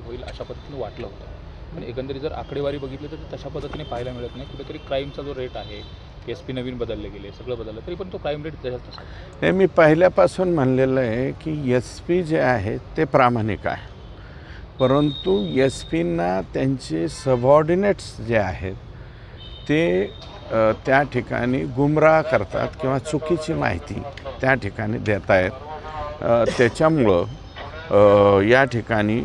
कमी होईल अशा पद्धतीने वाटलं होतं. पण एकंदरीत जर आकडेवारी बघितली तर तशा पद्धतीने पाहायला मिळत नाही. कुठेतरी क्राईमचा जो रेट आहे एस पी नवीन बदलले गेले सगळं बदललं तरी पण तो क्राईम रेट तसाच तसा हे मी पहिल्यापासून म्हणलेलं आहे की एस पी जे आहे ते प्रामाणिक आहे. परंतु एस पींना त्यांचे सबऑर्डिनेट्स जे आहेत ते त्या ठिकाणी गुमराह करतात किंवा चुकीची माहिती त्या ठिकाणी देत आहेत त्याच्यामुळं या ठिकाणी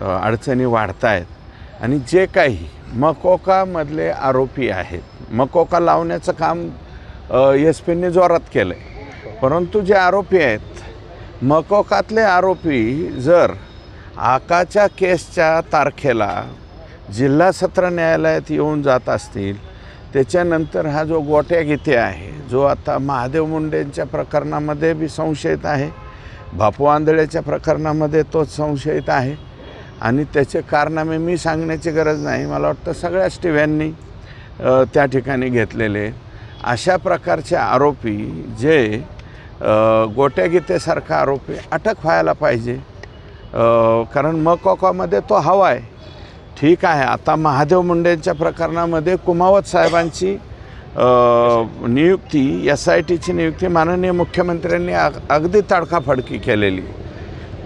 अडचणी वाढत आहेत आणि जे काही मकोकामधले आरोपी आहेत मकोका लावण्याचं काम एस पीने जोरात केलं आहे परंतु जे आरोपी आहेत मकोकातले आरोपी जर आकाच्या केसच्या तारखेला जिल्हा सत्र न्यायालयात येऊन जात असतील त्याच्यानंतर हा जो गोट्या गीते आहे जो आता महादेव मुंडेंच्या प्रकरणामध्ये बी संशयित आहे बापू आंधळेच्या प्रकरणामध्ये तोच संशयित आहे आणि त्याचे कारनामे मी सांगण्याची गरज नाही. मला वाटतं सगळ्याच टिव्यांनी त्या ठिकाणी घेतलेले. अशा प्रकारचे आरोपी जे गोट्यागीतेसारखा गोट्या गीतेसारखा आरोपी अटक व्हायला पाहिजे. कारण मकोकामध्ये तो हवा आहे. ठीक आहे आता महादेव मुंडेंच्या प्रकरणामध्ये कुमावत साहेबांची नियुक्ती एस आय टीची नियुक्ती माननीय मुख्यमंत्र्यांनी अग अगदी तडकाफडकी केलेली.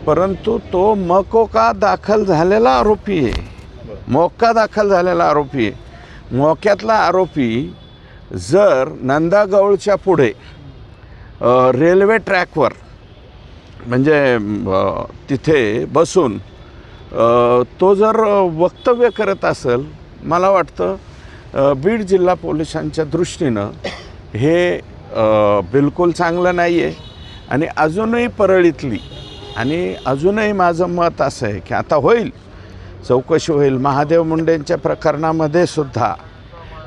परंतु तो मकोका दाखल झालेला आरोपी आहे. मोक्का दाखल झालेला आरोपी आहे. मोक्यातला आरोपी जर नंदागौळच्या पुढे रेल्वे ट्रॅकवर म्हणजे तिथे बसून तो जर वक्तव्य करत असेल मला वाटतं बीड जिल्हा पोलिसांच्या दृष्टीनं हे बिलकुल चांगलं नाही आहे आणि अजूनही परळीतली आणि अजूनही माझं मत असं आहे की आता होईल चौकशी होईल. महादेव मुंडेंच्या प्रकरणामध्ये सुद्धा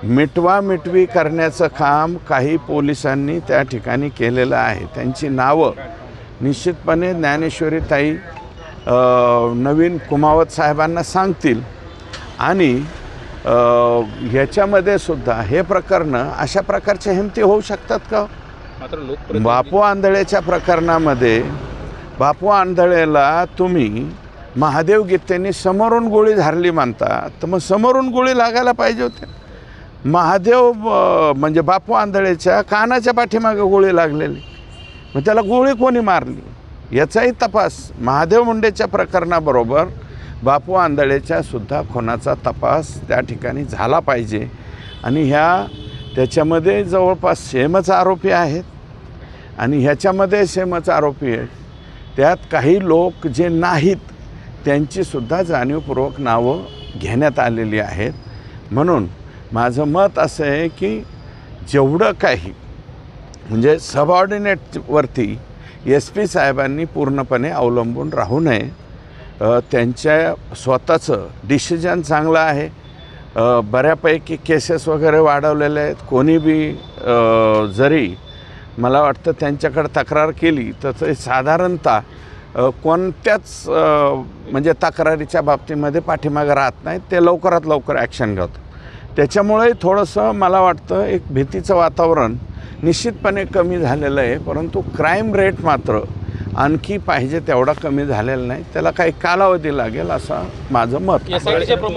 मिटवा मिटवी करण्याचं काम काही पोलिसांनी त्या ठिकाणी केलेलं आहे. त्यांची नावं निश्चितपणे ज्ञानेश्वरी ताई अ, नवीन कुमावत साहेबांना सांगतील. आणि ह्याच्यामध्ये सुद्धा हे प्रकरणं अशा प्रकारच्या हिमती होऊ शकतात का? मात्र बापू आंधळेच्या प्रकरणामध्ये बापू आंधळेला तुम्ही महादेव गीतेने समोरून गोळी झारली मानता तर मग समोरून गोळी लागायला पाहिजे होते. महादेव म्हणजे बापू आंधळेच्या कानाच्या पाठीमागे गोळी लागलेली. मग त्याला गोळी कोणी मारली? याचाही तपास महादेव मुंडेच्या प्रकरणाबरोबर बापू आंधळेच्या सुद्धा खुनाचा तपास त्या ठिकाणी झाला पाहिजे. आणि ह्या त्याच्यामध्ये जवळपास सेमच आरोपी आहेत. आणि ह्याच्यामध्ये सेमच आरोपी आहेत. त्यात काही लोक जे नाहीत त्यांचीसुद्धा जाणीवपूर्वक नावं घेण्यात आलेली आहेत. म्हणून माझं मत असं आहे की जेवढं काही म्हणजे सबऑर्डिनेटवरती एस पी साहेबांनी पूर्णपणे अवलंबून राहू नये. त्यांच्या स्वतःचं डिसिजन चांगलं आहे. बऱ्यापैकी केसेस वगैरे वाढवलेले आहेत. कोणी बी जरी मला वाटतं त्यांच्याकडे तक्रार केली तर ते साधारणतः कोणत्याच म्हणजे तक्रारीच्या बाबतीमध्ये पाठीमागं राहत नाहीत. ते लवकरात लवकर ॲक्शन घेतात. त्याच्यामुळे थोडंसं मला वाटतं एक भीतीचं वातावरण निश्चितपणे कमी झालेलं आहे. परंतु क्राईम रेट मात्र आणखी पाहिजे तेवढा कमी झालेला नाही. त्याला काही कालावधी लागेल असं माझं मत